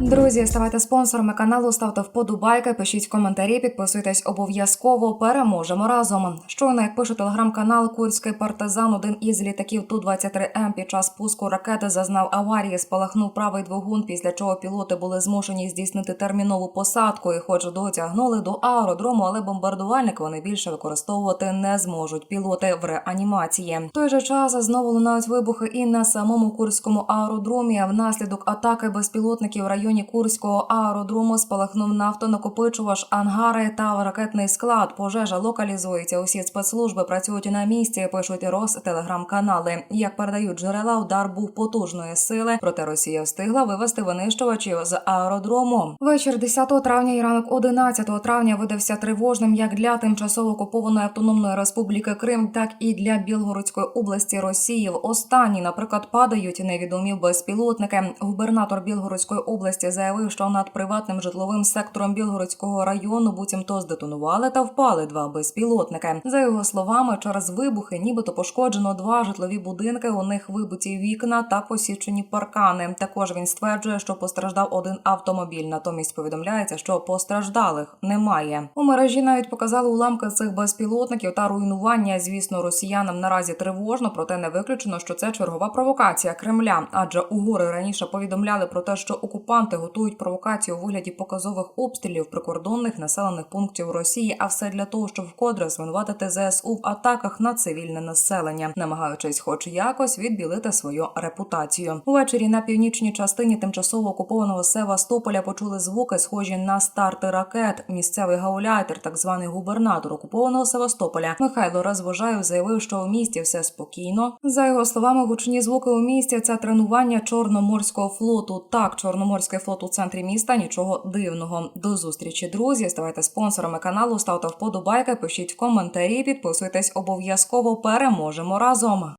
Друзі, ставайте спонсорами каналу, ставте вподобайки, пишіть коментарі, підписуйтесь обов'язково. Переможемо разом. Щойно, як пише телеграм-канал Курський партизан, один із літаків ту 23 м під час пуску ракети зазнав аварії, спалахнув правий двигун, після чого пілоти були змушені здійснити термінову посадку. І, хоч дотягнули до аеродрому, але бомбардувальник вони більше використовувати не зможуть. Пілоти в реанімації. В той же час знову лунають вибухи і на самому курському аеродромі. Внаслідок атаки безпілотників в районі Курського аеродрому спалахнув нафтонакопичувач, ангари та ракетний склад. Пожежа локалізується. Усі спецслужби працюють на місці. Пишуть роз телеграм-канали. Як передають джерела, удар був потужної сили. Проте Росія встигла вивести винищувачів з аеродрому. Вечір 10 травня і ранок 11 травня видався тривожним як для тимчасово окупованої автономної республіки Крим, так і для Білгородської області Росії. В останній, наприклад, падають невідомі безпілотники. Губернатор Білгородської області заявив, що над приватним житловим сектором Білгородського району буцімто здетонували та впали два безпілотники. За його словами, через вибухи, нібито пошкоджено два житлові будинки. У них вибиті вікна та посічені паркани. Також він стверджує, що постраждав один автомобіль. Натомість повідомляється, що постраждалих немає. У мережі навіть показали уламки цих безпілотників та руйнування. Звісно, росіянам наразі тривожно, проте не виключено, що це чергова провокація Кремля. Адже угори раніше повідомляли про те, що окупанти готують провокацію у вигляді показових обстрілів прикордонних населених пунктів Росії, а все для того, щоб вкотре звинуватити ЗСУ в атаках на цивільне населення, намагаючись, хоч якось, відбілити свою репутацію. Увечері на північній частині тимчасово окупованого Севастополя почули звуки, схожі на старти ракет. Місцевий гауляйтер, так званий губернатор окупованого Севастополя, Михайло Розвожаєв заявив, що у місті все спокійно. За його словами, гучні звуки у місті це тренування чорноморського флоту. Так, чорноморський флот у центрі міста нічого дивного. До зустрічі, друзі. Ставайте спонсорами каналу, ставте вподобайки, пишіть коментарі, підписуйтесь обов'язково. Переможемо разом.